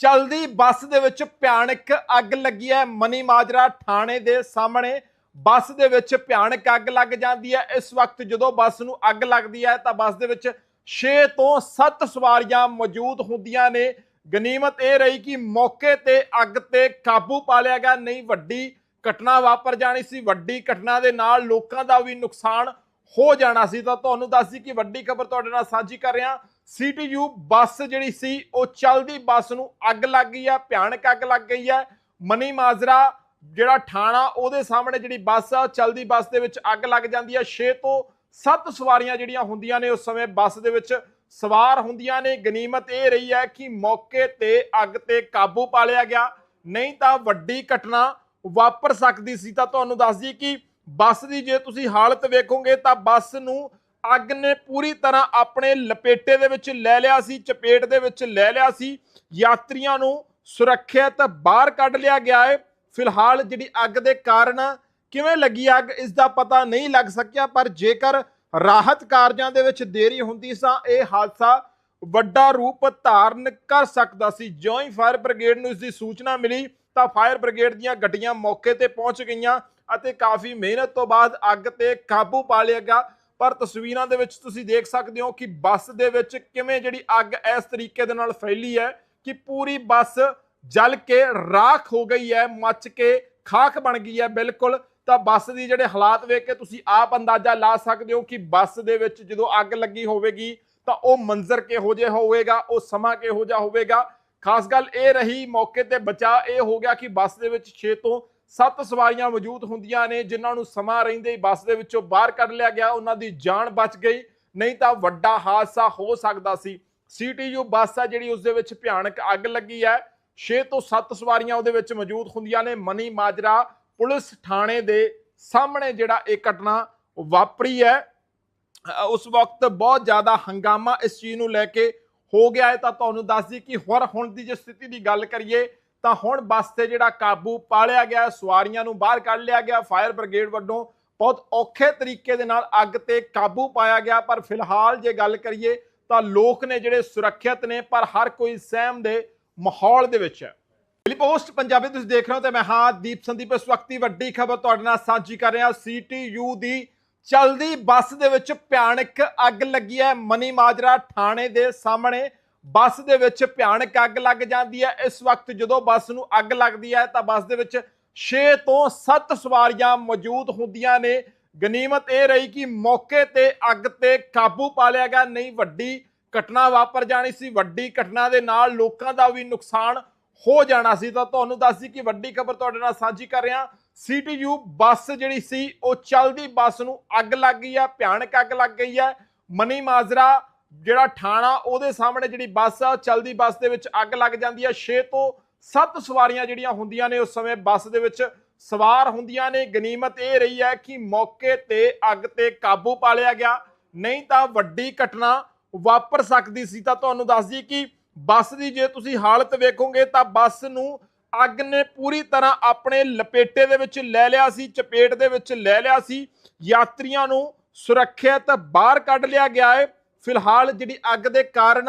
ਚਲਦੀ ਬੱਸ ਦੇ ਵਿੱਚ ਭਿਆਨਕ ਅੱਗ ਲੱਗੀ ਹੈ। ਮਨੀ ਮਾਜਰਾ ਥਾਣੇ ਦੇ ਸਾਹਮਣੇ ਬੱਸ ਦੇ ਵਿੱਚ ਭਿਆਨਕ ਅੱਗ ਲੱਗ ਜਾਂਦੀ ਹੈ। ਇਸ ਵਕਤ ਜਦੋਂ ਬੱਸ ਨੂੰ ਅੱਗ ਲੱਗਦੀ ਹੈ ਤਾਂ ਬੱਸ ਦੇ ਵਿੱਚ 6 ਤੋਂ 7 ਸਵਾਰੀਆਂ ਮੌਜੂਦ ਹੁੰਦੀਆਂ ਨੇ। ਗਨੀਮਤ ਇਹ ਰਹੀ ਕਿ ਮੌਕੇ ਤੇ ਅੱਗ ਤੇ ਕਾਬੂ ਪਾ ਲਿਆ ਗਿਆ। ਨਹੀਂ, ਵੱਡੀ ਘਟਨਾ ਵਾਪਰ ਜਾਣੀ ਸੀ। ਵੱਡੀ ਘਟਨਾ ਦੇ ਨਾਲ ਲੋਕਾਂ ਦਾ ਵੀ ਨੁਕਸਾਨ ਹੋ ਜਾਣਾ ਸੀ। ਤਾਂ ਤੁਹਾਨੂੰ ਦੱਸਦੀ ਕਿ ਵੱਡੀ ਖਬਰ ਤੁਹਾਡੇ ਨਾਲ ਸਾਂਝੀ ਕਰ ਰਿਹਾ। ਸੀਟੀਯੂ ਬੱਸ ਜਿਹੜੀ ਸੀ, ਉਹ ਚੱਲਦੀ ਬੱਸ ਨੂੰ ਅੱਗ ਲੱਗ ਗਈ ਹੈ ਭਿਆਨਕ ਅੱਗ ਲੱਗ ਗਈ ਹੈ ਮਨੀ ਮਾਜਰਾ ਜਿਹੜਾ ਥਾਣਾ ਉਹਦੇ ਸਾਹਮਣੇ ਜਿਹੜੀ ਬੱਸ ਆ ਚੱਲਦੀ ਬੱਸ ਦੇ ਵਿੱਚ ਅੱਗ ਲੱਗ ਜਾਂਦੀ ਹੈ 6 ਤੋਂ 7 ਸਵਾਰੀਆਂ ਜਿਹੜੀਆਂ ਹੁੰਦੀਆਂ ਨੇ, ਉਸ ਸਮੇਂ ਬੱਸ ਦੇ ਵਿੱਚ ਸਵਾਰ ਹੁੰਦੀਆਂ ਨੇ। ਗਨੀਮਤ ਇਹ ਰਹੀ ਹੈ ਕਿ ਮੌਕੇ ਤੇ ਅੱਗ ਤੇ ਕਾਬੂ ਪਾ ਲਿਆ ਗਿਆ। ਨਹੀਂ ਤਾਂ ਵੱਡੀ ਘਟਨਾ ਵਾਪਰ ਸਕਦੀ ਸੀ। ਤਾਂ ਤੁਹਾਨੂੰ ਦੱਸ ਦਈਏ ਕਿ ਬੱਸ ਦੀ ਜੇ ਤੁਸੀਂ ਹਾਲਤ ਵੇਖੋਗੇ, ਤਾਂ ਬੱਸ ਨੂੰ ਅੱਗ ਨੇ ਪੂਰੀ ਤਰ੍ਹਾਂ ਆਪਣੇ ਲਪੇਟੇ ਦੇ ਵਿੱਚ ਲੈ ਲਿਆ ਸੀ, ਚਪੇਟ ਦੇ ਵਿੱਚ ਲੈ ਲਿਆ ਸੀ। ਯਾਤਰੀਆਂ ਨੂੰ ਸੁਰੱਖਿਅਤ ਬਾਹਰ ਕੱਢ ਲਿਆ ਗਿਆ ਹੈ। ਫਿਲਹਾਲ ਜਿਹੜੀ ਅੱਗ ਦੇ ਕਾਰਨ ਕਿਵੇਂ ਲੱਗੀ ਅੱਗ, ਇਸ ਦਾ ਪਤਾ ਨਹੀਂ ਲੱਗ ਸਕਿਆ, ਪਰ ਜੇਕਰ ਰਾਹਤ ਕਾਰਜਾਂ ਦੇ ਵਿੱਚ ਦੇਰੀ ਹੁੰਦੀ ਤਾਂ ਇਹ ਹਾਦਸਾ ਵੱਡਾ ਰੂਪ ਧਾਰਨ ਕਰ ਸਕਦਾ ਸੀ। ਜਿਉਂ ਹੀ ਫਾਇਰ ਬ੍ਰਿਗੇਡ ਨੂੰ ਇਸ ਦੀ ਸੂਚਨਾ ਮਿਲੀ ਤਾਂ ਫਾਇਰ ਬ੍ਰਿਗੇਡ ਦੀਆਂ ਗੱਡੀਆਂ ਮੌਕੇ ਤੇ ਪਹੁੰਚ ਗਈਆਂ ਅਤੇ ਕਾਫੀ ਮਿਹਨਤ ਤੋਂ ਬਾਅਦ ਅੱਗ ਤੇ ਕਾਬੂ ਪਾ ਲਿਆ ਗਿਆ। ਪਰ ਤਸਵੀਰਾਂ ਦੇ ਵਿੱਚ ਤੁਸੀਂ ਦੇਖ ਸਕਦੇ ਹੋ ਕਿ ਬੱਸ ਦੇ ਵਿੱਚ ਕਿਵੇਂ ਜਿਹੜੀ ਅੱਗ ਇਸ ਤਰੀਕੇ ਦੇ ਨਾਲ ਫੈਲੀ ਹੈ ਕਿ ਪੂਰੀ ਬੱਸ ਜਲ ਕੇ ਰਾਖ ਹੋ ਗਈ ਹੈ, ਮੱਚ ਕੇ ਖਾਕ ਬਣ ਗਈ ਹੈ ਬਿਲਕੁਲ। ਤਾਂ ਬੱਸ ਦੀ ਜਿਹੜੇ ਹਾਲਾਤ ਵੇਖ ਕੇ ਤੁਸੀਂ ਆਪ ਅੰਦਾਜ਼ਾ ਲਾ ਸਕਦੇ ਹੋ ਕਿ ਬੱਸ ਦੇ ਵਿੱਚ ਜਦੋਂ ਅੱਗ ਲੱਗੀ ਹੋਵੇਗੀ ਤਾਂ ਉਹ ਮੰਜ਼ਰ ਕਿਹੋ ਜਿਹਾ ਹੋਵੇਗਾ, ਉਹ ਸਮਾਂ ਕਿਹੋ ਜਿਹਾ ਹੋਵੇਗਾ। ਖਾਸ ਗੱਲ ਇਹ ਰਹੀ ਮੌਕੇ ਤੇ ਬਚਾ ਇਹ ਹੋ ਗਿਆ ਕਿ ਬੱਸ ਦੇ ਵਿੱਚ 6 ਤੋਂ ਸੱਤ ਸਵਾਰੀਆਂ ਮੌਜੂਦ ਹੁੰਦੀਆਂ ਨੇ, ਜਿਨ੍ਹਾਂ ਨੂੰ ਸਮਾਂ ਰਹਿੰਦੇ ਹੀ ਬੱਸ ਦੇ ਵਿੱਚੋਂ ਬਾਹਰ ਕੱਢ ਲਿਆ ਗਿਆ। ਉਹਨਾਂ ਦੀ ਜਾਨ ਬਚ ਗਈ, ਨਹੀਂ ਤਾਂ ਵੱਡਾ ਹਾਦਸਾ ਹੋ ਸਕਦਾ ਸੀ। ਸੀਟੀਯੂ ਬੱਸ ਆ ਜਿਹੜੀ ਉਸ ਦੇ ਵਿੱਚ ਭਿਆਨਕ ਅੱਗ ਲੱਗੀ ਹੈ। 6 ਤੋਂ 7 ਸਵਾਰੀਆਂ ਉਹਦੇ ਵਿੱਚ ਮੌਜੂਦ ਹੁੰਦੀਆਂ ਨੇ। ਮਨੀ ਮਾਜਰਾ ਪੁਲਿਸ ਥਾਣੇ ਦੇ ਸਾਹਮਣੇ ਜਿਹੜਾ ਇਹ ਘਟਨਾ ਵਾਪਰੀ ਹੈ। ਉਸ ਵਕਤ ਬਹੁਤ ਜ਼ਿਆਦਾ ਹੰਗਾਮਾ ਇਸ ਚੀਜ਼ ਨੂੰ ਲੈ ਕੇ ਹੋ ਗਿਆ ਹੈ। ਤਾਂ ਤੁਹਾਨੂੰ ਦੱਸ ਦਈਏ ਕਿ ਹੋਰ ਹੁਣ ਦੀ ਜੇ ਸਥਿਤੀ ਦੀ ਗੱਲ ਕਰੀਏ ਤਾਂ ਹੁਣ ਬੱਸ ਤੇ ਜਿਹੜਾ ਕਾਬੂ ਪਾ ਲਿਆ ਗਿਆ, ਸਵਾਰੀਆਂ ਨੂੰ ਬਾਹਰ ਕੱਢ ਲਿਆ ਗਿਆ, ਫਾਇਰ ਬ੍ਰਿਗੇਡ ਵੱਲੋਂ ਬਹੁਤ ਔਖੇ ਤਰੀਕੇ ਦੇ ਨਾਲ ਅੱਗ ਤੇ ਕਾਬੂ ਪਾਇਆ ਗਿਆ, ਪਰ ਫਿਲਹਾਲ ਜੇ ਗੱਲ ਕਰੀਏ ਤਾਂ ਲੋਕ ਨੇ ਜਿਹੜੇ ਸੁਰੱਖਿਅਤ ਨੇ, ਪਰ ਹਰ ਕੋਈ ਸਹਿਮ ਦੇ ਮਾਹੌਲ ਦੇ ਵਿੱਚ ਹੈ। ਡੇਲੀ ਪੋਸਟ, ਪੰਜਾਬੀ ਤੁਸੀਂ ਦੇਖ ਰਹੇ ਹੋ ਤੇ ਮੈਂ ਹਾਂ ਦੀਪ ਸੰਦੀਪ, ਇਸ ਵਕਤ ਦੀ ਵੱਡੀ ਖਬਰ ਤੁਹਾਡੇ ਨਾਲ ਸਾਂਝੀ ਕਰ ਰਿਹਾ, ਸੀਟੀਯੂ ਦੀ ਚਲਦੀ ਬੱਸ ਦੇ ਵਿੱਚ ਭਿਆਨਕ ਅੱਗ ਲੱਗੀ ਹੈ। ਮਨੀ ਮਾਜਰਾ ਥਾਣੇ ਦੇ ਸਾਹਮਣੇ ਬੱਸ ਦੇ ਵਿੱਚ ਭਿਆਨਕ ਅੱਗ ਲੱਗ ਜਾਂਦੀ ਹੈ। ਇਸ ਵਕਤ ਜਦੋਂ ਬੱਸ ਨੂੰ ਅੱਗ ਲੱਗਦੀ ਹੈ ਤਾਂ ਬੱਸ ਦੇ ਵਿੱਚ 6 ਤੋਂ 7 ਸਵਾਰੀਆਂ ਮੌਜੂਦ ਹੁੰਦੀਆਂ ਨੇ। ਗਨੀਮਤ ਇਹ ਰਹੀ ਕਿ ਮੌਕੇ ਤੇ ਅੱਗ ਤੇ ਕਾਬੂ ਪਾ ਲਿਆ ਗਿਆ। ਨਹੀਂ, ਵੱਡੀ ਘਟਨਾ ਵਾਪਰ ਜਾਣੀ ਸੀ। ਵੱਡੀ ਘਟਨਾ ਦੇ ਨਾਲ ਲੋਕਾਂ ਦਾ ਵੀ ਨੁਕਸਾਨ ਹੋ ਜਾਣਾ ਸੀ। ਤਾਂ ਤੁਹਾਨੂੰ ਦੱਸਦੀ ਕਿ ਵੱਡੀ ਖਬਰ ਤੁਹਾਡੇ ਨਾਲ ਸਾਂਝੀ ਕਰ ਰਿਹਾ। ਸੀਟੀਯੂ ਬੱਸ ਜਿਹੜੀ ਸੀ, ਉਹ ਚੱਲਦੀ ਬੱਸ ਨੂੰ ਅੱਗ ਲੱਗ ਗਈ ਹੈ, ਭਿਆਨਕ ਅੱਗ ਲੱਗ ਗਈ ਹੈ। ਮਨੀ ਮਾਜਰਾ ਜਿਹੜਾ ਠਾਣਾ, ਉਹਦੇ ਸਾਹਮਣੇ ਜਿਹੜੀ ਬੱਸ ਆ, ਚਲਦੀ ਬੱਸ ਦੇ ਵਿੱਚ ਅੱਗ ਲੱਗ ਜਾਂਦੀ ਹੈ 6 ਤੋਂ 7 ਸਵਾਰੀਆਂ ਜਿਹੜੀਆਂ ਹੁੰਦੀਆਂ ਨੇ, ਉਸ ਸਮੇਂ ਬੱਸ ਦੇ ਵਿੱਚ ਸਵਾਰ ਹੁੰਦੀਆਂ ਨੇ। ਗਨੀਮਤ ਇਹ ਰਹੀ ਹੈ ਕਿ ਮੌਕੇ ਤੇ ਅੱਗ ਤੇ ਕਾਬੂ ਪਾ ਲਿਆ ਗਿਆ। ਨਹੀਂ ਤਾਂ ਵੱਡੀ ਘਟਨਾ ਵਾਪਰ ਸਕਦੀ ਸੀ। ਤਾਂ ਤੁਹਾਨੂੰ ਦੱਸ ਦਈਏ ਕਿ ਬੱਸ ਦੀ ਜੇ ਤੁਸੀਂ ਹਾਲਤ ਵੇਖੋਗੇ, ਤਾਂ ਬੱਸ ਨੂੰ ਅੱਗ ਨੇ ਪੂਰੀ ਤਰ੍ਹਾਂ ਆਪਣੇ ਲਪੇਟੇ ਦੇ ਵਿੱਚ ਲੈ ਲਿਆ ਸੀ, ਚਪੇਟ ਦੇ ਵਿੱਚ ਲੈ ਲਿਆ ਸੀ। ਯਾਤਰੀਆਂ ਨੂੰ ਸੁਰੱਖਿਅਤ ਬਾਹਰ ਕੱਢ ਲਿਆ ਗਿਆ ਹੈ। ਫਿਲਹਾਲ ਜਿਹੜੀ ਅੱਗ ਦੇ ਕਾਰਨ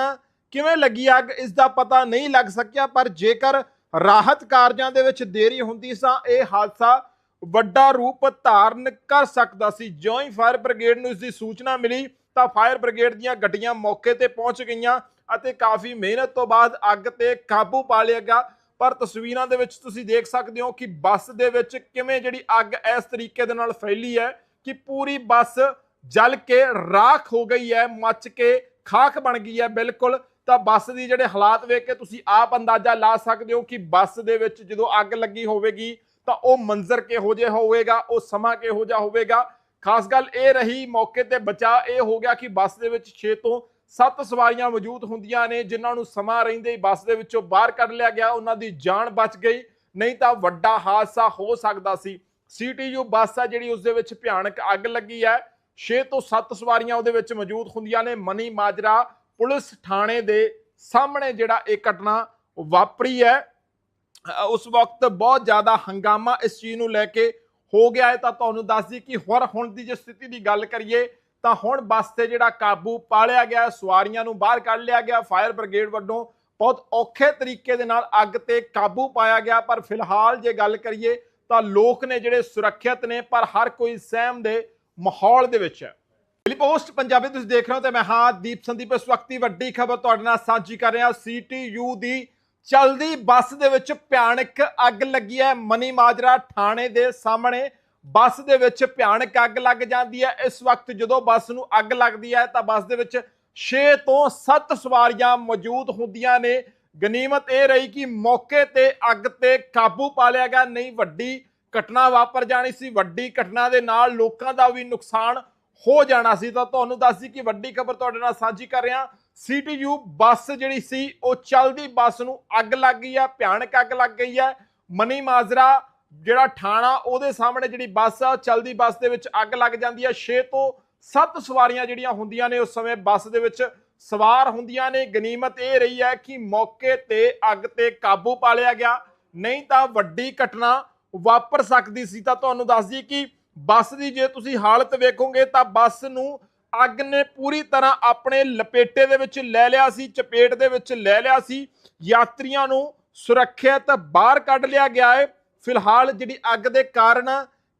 ਕਿਵੇਂ ਲੱਗੀ ਅੱਗ, ਇਸ ਦਾ ਪਤਾ ਨਹੀਂ ਲੱਗ ਸਕਿਆ, ਪਰ ਜੇਕਰ ਰਾਹਤ ਕਾਰਜਾਂ ਦੇ ਵਿੱਚ ਦੇਰੀ ਹੁੰਦੀ ਤਾਂ ਇਹ ਹਾਦਸਾ ਵੱਡਾ ਰੂਪ ਧਾਰਨ ਕਰ ਸਕਦਾ ਸੀ। ਜਿਉਂ ਹੀ ਫਾਇਰ ਬ੍ਰਿਗੇਡ ਨੂੰ ਇਸ ਦੀ ਸੂਚਨਾ ਮਿਲੀ ਤਾਂ ਫਾਇਰ ਬ੍ਰਿਗੇਡ ਦੀਆਂ ਗੱਡੀਆਂ ਮੌਕੇ ਤੇ ਪਹੁੰਚ ਗਈਆਂ ਅਤੇ ਕਾਫੀ ਮਿਹਨਤ ਤੋਂ ਬਾਅਦ ਅੱਗ ਤੇ ਕਾਬੂ ਪਾ ਲਿਆ ਗਿਆ। ਪਰ ਤਸਵੀਰਾਂ ਦੇ ਵਿੱਚ ਤੁਸੀਂ ਦੇਖ ਸਕਦੇ ਹੋ ਕਿ ਬੱਸ ਦੇ ਵਿੱਚ ਕਿਵੇਂ ਜਿਹੜੀ ਅੱਗ ਇਸ ਤਰੀਕੇ ਦੇ ਨਾਲ ਫੈਲੀ ਹੈ ਕਿ ਪੂਰੀ ਬੱਸ ਜਲ ਕੇ ਰਾਖ ਹੋ ਗਈ ਹੈ, ਮੱਚ ਕੇ ਖਾਕ ਬਣ ਗਈ ਹੈ ਬਿਲਕੁਲ। ਤਾਂ ਬੱਸ ਦੀ ਜਿਹੜੇ ਹਾਲਾਤ ਵੇਖ ਕੇ ਤੁਸੀਂ ਆਪ ਅੰਦਾਜ਼ਾ ਲਾ ਸਕਦੇ ਹੋ ਕਿ ਬੱਸ ਦੇ ਵਿੱਚ ਜਦੋਂ ਅੱਗ ਲੱਗੀ ਹੋਵੇਗੀ, ਤਾਂ ਉਹ ਮੰਜ਼ਰ ਕਿਹੋ ਜਿਹਾ ਹੋਵੇਗਾ, ਉਹ ਸਮਾਂ ਕਿਹੋ ਜਿਹਾ ਹੋਵੇਗਾ? ਖਾਸ ਗੱਲ ਇਹ ਰਹੀ, ਮੌਕੇ ਤੇ ਬਚਾ ਇਹ ਹੋ ਗਿਆ ਕਿ ਬੱਸ ਦੇ ਵਿੱਚ 6 ਤੋਂ 7 ਸਵਾਰੀਆਂ ਮੌਜੂਦ ਹੁੰਦੀਆਂ ਨੇ, ਜਿਨ੍ਹਾਂ ਨੂੰ ਸਮਾਂ ਰਹਿੰਦੇ ਹੀ ਬੱਸ ਦੇ ਵਿੱਚੋਂ ਬਾਹਰ ਕੱਢ ਲਿਆ ਗਿਆ, ਉਹਨਾਂ ਦੀ ਜਾਨ ਬਚ ਗਈ। ਨਹੀਂ ਤਾਂ ਵੱਡਾ ਹਾਦਸਾ ਹੋ ਸਕਦਾ ਸੀ। ਸੀਟੀਯੂ ਬੱਸ ਆ ਜਿਹੜੀ ਉਸ ਦੇ ਵਿੱਚ ਭਿਆਨਕ ਅੱਗ ਲੱਗੀ ਹੈ। 6 ਤੋਂ 7 ਸਵਾਰੀਆਂ ਉਹਦੇ ਵਿੱਚ ਮੌਜੂਦ ਹੁੰਦੀਆਂ ਨੇ। ਮਨੀ ਮਾਜਰਾ ਪੁਲਿਸ ਥਾਣੇ ਦੇ ਸਾਹਮਣੇ ਜਿਹੜਾ ਇਹ ਘਟਨਾ ਵਾਪਰੀ ਹੈ। ਉਸ ਵਕਤ ਬਹੁਤ ਜ਼ਿਆਦਾ ਹੰਗਾਮਾ ਇਸ ਚੀਜ਼ ਨੂੰ ਲੈ ਕੇ ਹੋ ਗਿਆ ਹੈ। ਤਾਂ ਤੁਹਾਨੂੰ ਦੱਸ ਦਈਏ ਕਿ ਹੋਰ ਹੁਣ ਦੀ ਜੇ ਸਥਿਤੀ ਦੀ ਗੱਲ ਕਰੀਏ, ਤਾਂ ਹੁਣ ਬੱਸ ਤੇ ਜਿਹੜਾ ਕਾਬੂ ਪਾ ਲਿਆ ਗਿਆ, ਸਵਾਰੀਆਂ ਨੂੰ ਬਾਹਰ ਕੱਢ ਲਿਆ ਗਿਆ। ਫਾਇਰ ਬ੍ਰਿਗੇਡ ਵੱਲੋਂ ਬਹੁਤ ਔਖੇ ਤਰੀਕੇ ਦੇ ਨਾਲ ਅੱਗ ਤੇ ਕਾਬੂ ਪਾਇਆ ਗਿਆ। ਪਰ ਫਿਲਹਾਲ ਜੇ ਗੱਲ ਕਰੀਏ, ਤਾਂ ਲੋਕ ਨੇ ਜਿਹੜੇ ਸੁਰੱਖਿਅਤ ਨੇ, ਪਰ ਹਰ ਕੋਈ ਸਹਿਮ ਦੇ ਮਾਹੌਲ ਦੇ ਵਿੱਚ ਹੈ। ਡੇਲੀ ਪੋਸਟ ਪੰਜਾਬੀ ਤੁਸੀਂ ਦੇਖ ਰਹੇ ਹੋ ਤੇ ਮੈਂ ਹਾਂ ਦੀਪ ਸੰਦੀਪ। ਇਸ ਵਕਤ ਦੀ ਵੱਡੀ ਖਬਰ ਤੁਹਾਡੇ ਨਾਲ ਸਾਂਝੀ ਕਰ ਰਿਹਾ। ਸੀਟੀਯੂ ਦੀ ਚਲਦੀ ਬੱਸ ਦੇ ਵਿੱਚ ਭਿਆਨਕ ਅੱਗ ਲੱਗੀ ਹੈ। ਮਨੀ ਮਾਜਰਾ ਥਾਣੇ ਦੇ ਸਾਹਮਣੇ ਬੱਸ ਦੇ ਵਿੱਚ ਭਿਆਨਕ ਅੱਗ ਲੱਗ ਜਾਂਦੀ ਹੈ। ਇਸ ਵਕਤ ਜਦੋਂ ਬੱਸ ਨੂੰ ਅੱਗ ਲੱਗਦੀ ਹੈ ਤਾਂ ਬੱਸ ਦੇ ਵਿੱਚ 6 ਤੋਂ 7 ਸਵਾਰੀਆਂ ਮੌਜੂਦ ਹੁੰਦੀਆਂ ਨੇ। ਗਨੀਮਤ ਇਹ ਰਹੀ ਕਿ ਮੌਕੇ ਤੇ ਅੱਗ ਤੇ ਕਾਬੂ ਪਾ ਲਿਆ ਗਿਆ। ਨਹੀਂ ਵੱਡੀ ਘਟਨਾ ਵਾਪਰ ਜਾਣੀ ਸੀ, ਵੱਡੀ ਘਟਨਾ ਦੇ ਨਾਲ ਲੋਕਾਂ ਦਾ ਵੀ ਨੁਕਸਾਨ ਹੋ ਜਾਣਾ ਸੀ। ਤਾਂ ਤੁਹਾਨੂੰ ਦੱਸਦੀ ਕਿ ਵੱਡੀ ਖਬਰ ਤੁਹਾਡੇ ਨਾਲ ਸਾਂਝੀ ਕਰ ਰਿਹਾ। ਸੀਟੀਯੂ ਬੱਸ ਜਿਹੜੀ ਸੀ, ਉਹ ਚੱਲਦੀ ਬੱਸ ਨੂੰ ਅੱਗ ਲੱਗ ਗਈ ਹੈ ਭਿਆਨਕ ਅੱਗ ਲੱਗ ਗਈ ਹੈ ਮਨੀ ਮਾਜਰਾ ਜਿਹੜਾ ਥਾਣਾ ਉਹਦੇ ਸਾਹਮਣੇ ਜਿਹੜੀ ਬੱਸ ਆ ਚੱਲਦੀ ਬੱਸ ਦੇ ਵਿੱਚ ਅੱਗ ਲੱਗ ਜਾਂਦੀ ਹੈ 6 ਤੋਂ 7 ਸਵਾਰੀਆਂ ਜਿਹੜੀਆਂ ਹੁੰਦੀਆਂ ਨੇ, ਉਸ ਸਮੇਂ ਬੱਸ ਦੇ ਵਿੱਚ ਸਵਾਰ ਹੁੰਦੀਆਂ ਨੇ। ਗਨੀਮਤ ਇਹ ਰਹੀ ਹੈ ਕਿ ਮੌਕੇ ਤੇ ਅੱਗ ਤੇ ਕਾਬੂ ਪਾ ਲਿਆ ਗਿਆ। ਨਹੀਂ ਤਾਂ ਵੱਡੀ ਘਟਨਾ ਵਾਪਰ ਸਕਦੀ ਸੀ, ਤਾਂ ਤੁਹਾਨੂੰ ਦੱਸ ਦਈਏ ਕਿ ਬੱਸ ਦੀ ਜੇ ਤੁਸੀਂ ਹਾਲਤ ਵੇਖੋਗੇ, ਤਾਂ ਬੱਸ ਨੂੰ ਅੱਗ ਨੇ ਪੂਰੀ ਤਰ੍ਹਾਂ ਆਪਣੇ ਲਪੇਟੇ ਦੇ ਵਿੱਚ ਲੈ ਲਿਆ ਸੀ, ਚਪੇਟ ਦੇ ਵਿੱਚ ਲੈ ਲਿਆ ਸੀ। ਯਾਤਰੀਆਂ ਨੂੰ ਸੁਰੱਖਿਅਤ ਬਾਹਰ ਕੱਢ ਲਿਆ ਗਿਆ ਹੈ। ਫਿਲਹਾਲ ਜਿਹੜੀ ਅੱਗ ਦੇ ਕਾਰਨ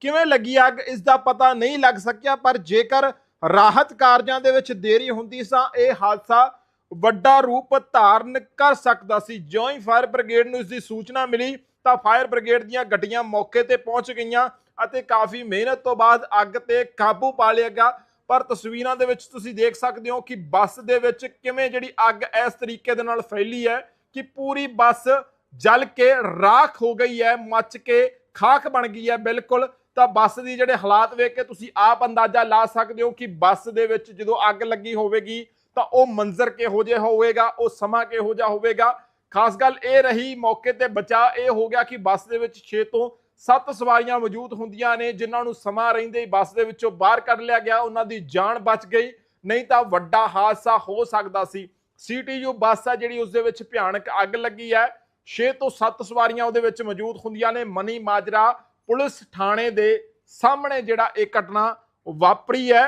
ਕਿਵੇਂ ਲੱਗੀ ਅੱਗ, ਇਸ ਦਾ ਪਤਾ ਨਹੀਂ ਲੱਗ ਸਕਿਆ, ਪਰ ਜੇਕਰ ਰਾਹਤ ਕਾਰਜਾਂ ਦੇ ਵਿੱਚ ਦੇਰੀ ਹੁੰਦੀ, ਤਾਂ ਇਹ ਹਾਦਸਾ ਵੱਡਾ ਰੂਪ ਧਾਰਨ ਕਰ ਸਕਦਾ ਸੀ। ਜਿਉਂ ਹੀ ਫਾਇਰ ਬ੍ਰਿਗੇਡ ਨੂੰ ਇਸ ਦੀ ਸੂਚਨਾ ਮਿਲੀ। ਤਾਂ ਫਾਇਰ ਬ੍ਰਿਗੇਡ ਦੀਆਂ ਗੱਡੀਆਂ ਮੌਕੇ ਤੇ ਪਹੁੰਚ ਗਈਆਂ ਅਤੇ ਕਾਫੀ ਮਿਹਨਤ ਤੋਂ ਬਾਅਦ ਅੱਗ ਤੇ ਕਾਬੂ ਪਾ ਲਿਆ ਗਿਆ। ਪਰ ਤਸਵੀਰਾਂ ਦੇ ਵਿੱਚ ਤੁਸੀਂ ਦੇਖ ਸਕਦੇ ਹੋ ਕਿ ਬੱਸ ਦੇ ਵਿੱਚ ਕਿਵੇਂ ਜਿਹੜੀ ਅੱਗ ਇਸ ਤਰੀਕੇ ਦੇ ਨਾਲ ਫੈਲੀ ਹੈ ਕਿ ਪੂਰੀ ਬੱਸ ਜਲ ਕੇ ਰਾਖ ਹੋ ਗਈ ਹੈ, ਮੱਚ ਕੇ ਖਾਕ ਬਣ ਗਈ ਹੈ ਬਿਲਕੁਲ। ਤਾਂ ਬੱਸ ਦੀ ਜਿਹੜੇ ਹਾਲਾਤ ਵੇਖ ਕੇ ਤੁਸੀਂ ਆਪ ਅੰਦਾਜ਼ਾ ਲਾ ਸਕਦੇ ਹੋ ਕਿ ਬੱਸ ਦੇ ਵਿੱਚ ਜਦੋਂ ਅੱਗ ਲੱਗੀ ਹੋਵੇਗੀ ਤਾਂ ਉਹ ਮੰਜ਼ਰ ਕਿਹੋ ਜਿਹਾ ਹੋਵੇਗਾ, ਉਹ ਸਮਾਂ ਕਿਹੋ ਜਿਹਾ ਹੋਵੇਗਾ ਖਾਸ ਗੱਲ ਇਹ ਰਹੀ ਮੌਕੇ ਤੇ ਬਚਾ ਇਹ ਹੋ ਗਿਆ ਕਿ ਬੱਸ ਦੇ ਵਿੱਚ 6 ਤੋਂ 7 ਸਵਾਰੀਆਂ ਮੌਜੂਦ ਹੁੰਦੀਆਂ ਨੇ, ਜਿਨ੍ਹਾਂ ਨੂੰ ਸਮਾਂ ਰਹਿੰਦੇ ਹੀ ਬੱਸ ਦੇ ਵਿੱਚੋਂ ਬਾਹਰ ਕੱਢ ਲਿਆ ਗਿਆ। ਉਹਨਾਂ ਦੀ ਜਾਨ ਬਚ ਗਈ, ਨਹੀਂ ਤਾਂ ਵੱਡਾ ਹਾਦਸਾ ਹੋ ਸਕਦਾ ਸੀ। ਸੀਟੀਯੂ ਬੱਸ ਆ ਜਿਹੜੀ ਉਸ ਦੇ ਵਿੱਚ ਭਿਆਨਕ ਅੱਗ ਲੱਗੀ ਹੈ। 6 ਤੋਂ 7 ਸਵਾਰੀਆਂ ਉਹਦੇ ਵਿੱਚ ਮੌਜੂਦ ਹੁੰਦੀਆਂ ਨੇ। ਮਨੀ ਮਾਜਰਾ ਪੁਲਿਸ ਥਾਣੇ ਦੇ ਸਾਹਮਣੇ ਜਿਹੜਾ ਇਹ ਘਟਨਾ ਵਾਪਰੀ ਹੈ।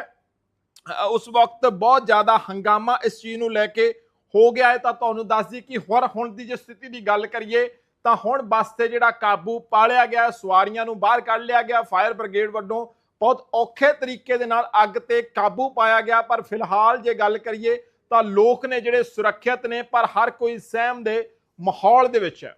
ਉਸ ਵਕਤ ਬਹੁਤ ਜ਼ਿਆਦਾ ਹੰਗਾਮਾ ਇਸ ਚੀਜ਼ ਨੂੰ ਲੈ ਕੇ ਹੋ ਗਿਆ ਹੈ, ਤਾਂ ਤੁਹਾਨੂੰ ਦੱਸ ਦਈਏ ਕਿ ਹੋਰ ਹੁਣ ਦੀ ਜੇ ਸਥਿਤੀ ਦੀ ਗੱਲ ਕਰੀਏ, ਤਾਂ ਹੁਣ ਬੱਸ ਤੇ ਜਿਹੜਾ ਕਾਬੂ ਪਾ ਲਿਆ ਗਿਆ ਸਵਾਰੀਆਂ ਨੂੰ ਬਾਹਰ ਕੱਢ ਲਿਆ ਗਿਆ, ਫਾਇਰ ਬ੍ਰਿਗੇਡ ਵੱਲੋਂ ਬਹੁਤ ਔਖੇ ਤਰੀਕੇ ਦੇ ਨਾਲ ਅੱਗ ਤੇ ਕਾਬੂ ਪਾਇਆ ਗਿਆ, ਪਰ ਫਿਲਹਾਲ ਜੇ ਗੱਲ ਕਰੀਏ, ਤਾਂ ਲੋਕ ਨੇ ਜਿਹੜੇ ਸੁਰੱਖਿਅਤ ਨੇ, ਪਰ ਹਰ ਕੋਈ ਸਹਿਮ ਦੇ ਮਾਹੌਲ ਦੇ ਵਿੱਚ ਹੈ।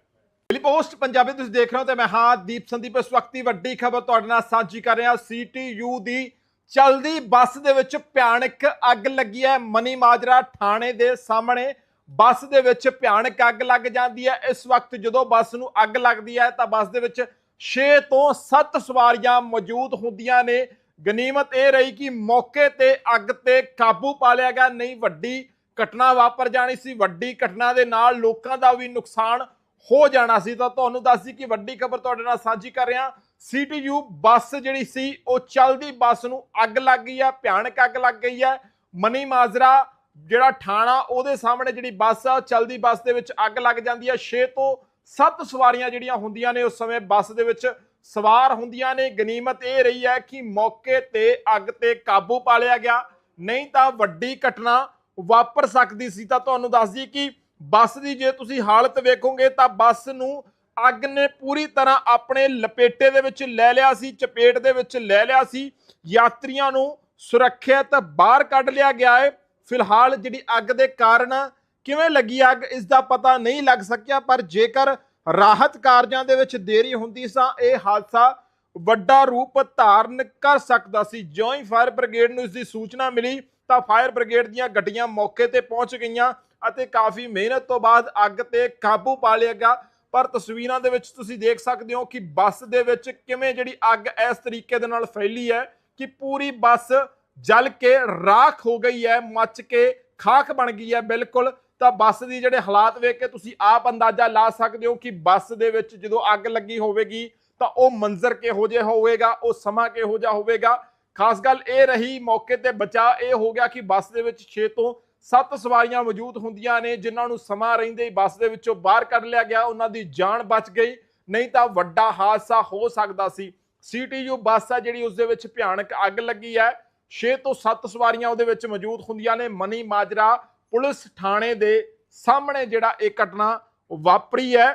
ਡੇਲੀ ਪੋਸਟ, ਪੰਜਾਬੀ ਤੁਸੀਂ ਦੇਖ ਰਹੇ ਹੋ ਤੇ ਮੈਂ ਹਾਂ ਦੀਪ ਸੰਦੀਪ, ਇਸ ਵਕਤ ਦੀ ਵੱਡੀ ਖਬਰ ਤੁਹਾਡੇ ਨਾਲ ਸਾਂਝੀ ਕਰ ਰਿਹਾ, ਸੀਟੀਯੂ ਦੀ ਚਲਦੀ ਬੱਸ ਦੇ ਵਿੱਚ ਭਿਆਨਕ ਅੱਗ ਲੱਗੀ ਹੈ। ਮਨੀ ਮਾਜਰਾ ਥਾਣੇ ਦੇ ਸਾਹਮਣੇ ਬੱਸ ਦੇ ਵਿੱਚ ਭਿਆਨਕ ਅੱਗ ਲੱਗ ਜਾਂਦੀ ਹੈ। ਇਸ ਵਕਤ ਜਦੋਂ ਬੱਸ ਨੂੰ ਅੱਗ ਲੱਗਦੀ ਹੈ ਤਾਂ ਬੱਸ ਦੇ ਵਿੱਚ 6 ਤੋਂ 7 ਸਵਾਰੀਆਂ ਮੌਜੂਦ ਹੁੰਦੀਆਂ ਨੇ। ਗਨੀਮਤ ਇਹ ਰਹੀ ਕਿ ਮੌਕੇ ਤੇ ਅੱਗ ਤੇ ਕਾਬੂ ਪਾ ਲਿਆ ਗਿਆ। ਨਹੀਂ, ਵੱਡੀ ਘਟਨਾ ਵਾਪਰ ਜਾਣੀ ਸੀ। ਵੱਡੀ ਘਟਨਾ ਦੇ ਨਾਲ ਲੋਕਾਂ ਦਾ ਵੀ ਨੁਕਸਾਨ ਹੋ ਜਾਣਾ ਸੀ। ਤਾਂ ਤੁਹਾਨੂੰ ਦੱਸਦੀ ਕਿ ਵੱਡੀ ਖਬਰ ਤੁਹਾਡੇ ਨਾਲ ਸਾਂਝੀ ਕਰ ਰਿਹਾ। ਸੀਟੀਯੂ ਬੱਸ ਜਿਹੜੀ ਸੀ, ਉਹ ਚਲਦੀ ਬੱਸ ਨੂੰ ਅੱਗ ਲੱਗ ਗਈ ਹੈ ਭਿਆਨਕ ਅੱਗ ਲੱਗ ਗਈ ਹੈ ਮਨੀ ਮਾਜਰਾ ਜਿਹੜਾ ਥਾਣਾ ਉਹਦੇ ਸਾਹਮਣੇ ਜਿਹੜੀ ਬੱਸ ਆ ਚਲਦੀ ਬੱਸ ਦੇ ਵਿੱਚ ਅੱਗ ਲੱਗ ਜਾਂਦੀ ਹੈ 6 ਤੋਂ 7 ਸਵਾਰੀਆਂ ਜਿਹੜੀਆਂ ਹੁੰਦੀਆਂ ਨੇ, ਉਸ ਸਮੇਂ ਬੱਸ ਦੇ ਵਿੱਚ ਸਵਾਰ ਹੁੰਦੀਆਂ ਨੇ। ਗਨੀਮਤ ਇਹ ਰਹੀ ਹੈ ਕਿ ਮੌਕੇ ਤੇ ਅੱਗ ਤੇ ਕਾਬੂ ਪਾ ਲਿਆ ਗਿਆ। ਨਹੀਂ ਤਾਂ ਵੱਡੀ ਘਟਨਾ ਵਾਪਰ ਸਕਦੀ ਸੀ। ਤਾਂ ਤੁਹਾਨੂੰ ਦੱਸ ਦਈਏ ਕਿ ਬੱਸ ਦੀ ਜੇ ਤੁਸੀਂ ਹਾਲਤ ਵੇਖੋਗੇ, ਤਾਂ ਬੱਸ ਨੂੰ ਅੱਗ ਨੇ ਪੂਰੀ ਤਰ੍ਹਾਂ ਆਪਣੇ ਲਪੇਟੇ ਦੇ ਵਿੱਚ ਲੈ ਲਿਆ ਸੀ, ਚਪੇਟ ਦੇ ਵਿੱਚ ਲੈ ਲਿਆ ਸੀ। ਯਾਤਰੀਆਂ ਨੂੰ ਸੁਰੱਖਿਅਤ ਬਾਹਰ ਕੱਢ ਲਿਆ ਗਿਆ ਹੈ। ਫਿਲਹਾਲ ਜਿਹੜੀ ਅੱਗ ਦੇ ਕਾਰਨ ਕਿਵੇਂ ਲੱਗੀ ਅੱਗ, ਇਸ ਦਾ ਪਤਾ ਨਹੀਂ ਲੱਗ ਸਕਿਆ, ਪਰ ਜੇਕਰ ਰਾਹਤ ਕਾਰਜਾਂ ਦੇ ਵਿੱਚ ਦੇਰੀ ਹੁੰਦੀ ਤਾਂ ਇਹ ਹਾਦਸਾ ਵੱਡਾ ਰੂਪ ਧਾਰਨ ਕਰ ਸਕਦਾ ਸੀ। ਜਿਉਂ ਹੀ ਫਾਇਰ ਬ੍ਰਿਗੇਡ ਨੂੰ ਇਸ ਦੀ ਸੂਚਨਾ ਮਿਲੀ ਤਾਂ ਫਾਇਰ ਬ੍ਰਿਗੇਡ ਦੀਆਂ ਗੱਡੀਆਂ ਮੌਕੇ ਤੇ ਪਹੁੰਚ ਗਈਆਂ ਅਤੇ ਕਾਫੀ ਮਿਹਨਤ ਤੋਂ ਬਾਅਦ ਅੱਗ ਤੇ ਕਾਬੂ ਪਾ ਲਿਆ ਗਿਆ। ਪਰ ਤਸਵੀਰਾਂ ਦੇ ਵਿੱਚ ਤੁਸੀਂ ਦੇਖ ਸਕਦੇ ਹੋ ਕਿ ਬੱਸ ਦੇ ਵਿੱਚ ਕਿਵੇਂ ਜਿਹੜੀ ਅੱਗ ਇਸ ਤਰੀਕੇ ਦੇ ਨਾਲ ਫੈਲੀ ਹੈ ਕਿ ਪੂਰੀ ਬੱਸ ਜਲ ਕੇ ਰਾਖ ਹੋ ਗਈ ਹੈ, ਮੱਚ ਕੇ ਖਾਕ ਬਣ ਗਈ ਹੈ ਬਿਲਕੁਲ। ਤਾਂ ਬੱਸ ਦੀ ਜਿਹੜੇ ਹਾਲਾਤ ਵੇਖ ਕੇ ਤੁਸੀਂ ਆਪ ਅੰਦਾਜ਼ਾ ਲਾ ਸਕਦੇ ਹੋ ਕਿ ਬੱਸ ਦੇ ਵਿੱਚ ਜਦੋਂ ਅੱਗ ਲੱਗੀ ਹੋਵੇਗੀ ਤਾਂ ਉਹ ਮੰਜ਼ਰ ਕਿਹੋ ਜਿਹਾ ਹੋਵੇਗਾ, ਉਹ ਸਮਾਂ ਕਿਹੋ ਜਿਹਾ ਹੋਵੇਗਾ। ਖਾਸ ਗੱਲ ਇਹ ਰਹੀ ਮੌਕੇ ਤੇ ਬਚਾ ਇਹ ਹੋ ਗਿਆ ਕਿ ਬੱਸ ਦੇ ਵਿੱਚ 6 ਤੋਂ ਸੱਤ ਸਵਾਰੀਆਂ ਮੌਜੂਦ ਹੁੰਦੀਆਂ ਨੇ, ਜਿਨ੍ਹਾਂ ਨੂੰ ਸਮਾਂ ਰਹਿੰਦੇ ਹੀ ਬੱਸ ਦੇ ਵਿੱਚੋਂ ਬਾਹਰ ਕੱਢ ਲਿਆ ਗਿਆ। ਉਹਨਾਂ ਦੀ ਜਾਨ ਬਚ ਗਈ। ਨਹੀਂ ਤਾਂ ਵੱਡਾ ਹਾਦਸਾ ਹੋ ਸਕਦਾ ਸੀ। ਸੀਟੀਯੂ ਬੱਸ ਆ ਜਿਹੜੀ ਉਸ ਦੇ ਵਿੱਚ ਭਿਆਨਕ ਅੱਗ ਲੱਗੀ ਹੈ। 6 ਤੋਂ 7 ਸਵਾਰੀਆਂ ਉਹਦੇ ਵਿੱਚ ਮੌਜੂਦ ਹੁੰਦੀਆਂ ਨੇ। ਮਨੀ ਮਾਜਰਾ ਪੁਲਿਸ ਥਾਣੇ ਦੇ ਸਾਹਮਣੇ ਜਿਹੜਾ ਇਹ ਘਟਨਾ ਵਾਪਰੀ ਹੈ।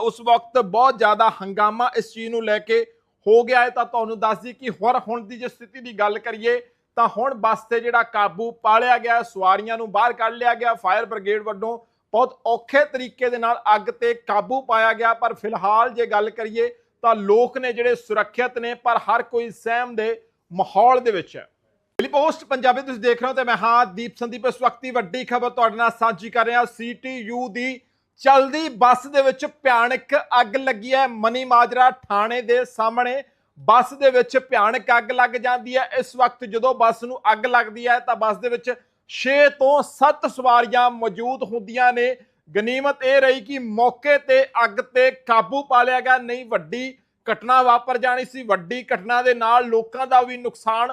ਉਸ ਵਕਤ ਬਹੁਤ ਜ਼ਿਆਦਾ ਹੰਗਾਮਾ ਇਸ ਚੀਜ਼ ਨੂੰ ਲੈ ਕੇ ਹੋ ਗਿਆ ਹੈ। ਤਾਂ ਤੁਹਾਨੂੰ ਦੱਸ ਦਈਏ ਕਿ ਹੋਰ ਹੁਣ ਦੀ ਜੇ ਸਥਿਤੀ ਦੀ ਗੱਲ ਕਰੀਏ ਤਾਂ ਹੁਣ ਬੱਸ ਤੇ ਜਿਹੜਾ ਕਾਬੂ ਪਾ ਲਿਆ ਗਿਆ, ਸਵਾਰੀਆਂ ਨੂੰ ਬਾਹਰ ਕੱਢ ਲਿਆ ਗਿਆ, ਫਾਇਰ ਬ੍ਰਿਗੇਡ ਵੱਲੋਂ ਬਹੁਤ ਔਖੇ ਤਰੀਕੇ ਦੇ ਨਾਲ ਅੱਗ ਤੇ ਕਾਬੂ ਪਾਇਆ ਗਿਆ, ਪਰ ਫਿਲਹਾਲ ਜੇ ਗੱਲ ਕਰੀਏ ਤਾਂ ਲੋਕ ਨੇ ਜਿਹੜੇ ਸੁਰੱਖਿਅਤ ਨੇ, ਪਰ ਹਰ ਕੋਈ ਸਹਿਮ ਦੇ ਮਾਹੌਲ ਦੇ ਵਿੱਚ ਹੈ। ਡੇਲੀ ਪੋਸਟ, ਪੰਜਾਬੀ ਤੁਸੀਂ ਦੇਖ ਰਹੇ ਹੋ ਤੇ ਮੈਂ ਹਾਂ ਦੀਪ ਸੰਦੀਪ, ਇਸ ਵਕਤ ਦੀ ਵੱਡੀ ਖਬਰ ਤੁਹਾਡੇ ਨਾਲ ਸਾਂਝੀ ਕਰ ਰਿਹਾ, ਸੀਟੀਯੂ ਦੀ ਚਲਦੀ ਬੱਸ ਦੇ ਵਿੱਚ ਭਿਆਨਕ ਅੱਗ ਲੱਗੀ ਹੈ, ਮਨੀ ਮਾਜਰਾ ਥਾਣੇ ਦੇ ਸਾਹਮਣੇ। ਬੱਸ ਦੇ ਵਿੱਚ ਭਿਆਨਕ ਅੱਗ ਲੱਗ ਜਾਂਦੀ ਹੈ। ਇਸ ਵਕਤ ਜਦੋਂ ਬੱਸ ਨੂੰ ਅੱਗ ਲੱਗਦੀ ਹੈ, ਤਾਂ ਬੱਸ ਦੇ ਵਿੱਚ 6 ਤੋਂ 7 ਸਵਾਰੀਆਂ ਮੌਜੂਦ ਹੁੰਦੀਆਂ ਨੇ। ਗਨੀਮਤ ਇਹ ਰਹੀ ਕਿ ਮੌਕੇ ਤੇ ਅੱਗ ਤੇ ਕਾਬੂ ਪਾ ਲਿਆ ਗਿਆ। ਨਹੀਂ, ਵੱਡੀ ਘਟਨਾ ਵਾਪਰ ਜਾਣੀ ਸੀ। ਵੱਡੀ ਘਟਨਾ ਦੇ ਨਾਲ ਲੋਕਾਂ ਦਾ ਵੀ ਨੁਕਸਾਨ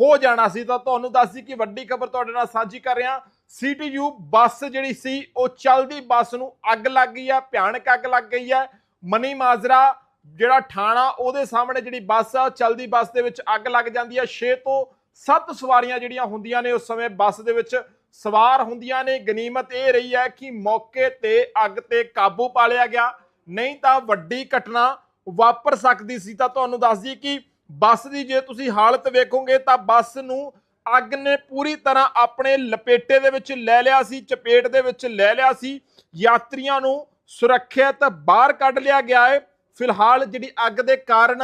ਹੋ ਜਾਣਾ ਸੀ। ਤਾਂ ਤੁਹਾਨੂੰ ਦੱਸਦੀ ਕਿ ਵੱਡੀ ਖਬਰ ਤੁਹਾਡੇ ਨਾਲ ਸਾਂਝੀ ਕਰ ਰਿਹਾ। ਸੀਟੀਯੂ ਬੱਸ ਜਿਹੜੀ ਸੀ, ਉਹ ਚੱਲਦੀ ਬੱਸ ਨੂੰ ਅੱਗ ਲੱਗ ਗਈ ਹੈ, ਭਿਆਨਕ ਅੱਗ ਲੱਗ ਗਈ ਹੈ। ਮਨੀ ਮਾਜਰਾ ਜਿਹੜਾ ਠਾਣਾ, ਉਹਦੇ ਸਾਹਮਣੇ ਜਿਹੜੀ ਬੱਸ ਆ, ਚੱਲਦੀ ਬੱਸ ਦੇ ਵਿੱਚ ਅੱਗ ਲੱਗ ਜਾਂਦੀ ਹੈ 6 ਤੋਂ 7 ਸਵਾਰੀਆਂ ਜਿਹੜੀਆਂ ਹੁੰਦੀਆਂ ਨੇ, ਉਸ ਸਮੇਂ ਬੱਸ ਦੇ ਵਿੱਚ ਸਵਾਰ ਹੁੰਦੀਆਂ ਨੇ। ਗਨੀਮਤ ਇਹ ਰਹੀ ਹੈ ਕਿ ਮੌਕੇ ਤੇ ਅੱਗ ਤੇ ਕਾਬੂ ਪਾ ਲਿਆ ਗਿਆ। ਨਹੀਂ ਤਾਂ ਵੱਡੀ ਘਟਨਾ ਵਾਪਰ ਸਕਦੀ ਸੀ। ਤਾਂ ਤੁਹਾਨੂੰ ਦੱਸ ਦਈਏ ਕਿ ਬੱਸ ਦੀ ਜੇ ਤੁਸੀਂ ਹਾਲਤ ਵੇਖੋਗੇ, ਤਾਂ ਬੱਸ ਨੂੰ ਅੱਗ ਨੇ ਪੂਰੀ ਤਰ੍ਹਾਂ ਆਪਣੇ ਲਪੇਟੇ ਦੇ ਵਿੱਚ ਲੈ ਲਿਆ ਸੀ, ਚਪੇਟ ਦੇ ਵਿੱਚ ਲੈ ਲਿਆ ਸੀ। ਯਾਤਰੀਆਂ ਨੂੰ ਸੁਰੱਖਿਅਤ ਬਾਹਰ ਕੱਢ ਲਿਆ ਗਿਆ ਹੈ। ਫਿਲਹਾਲ ਜਿਹੜੀ ਅੱਗ ਦੇ ਕਾਰਨ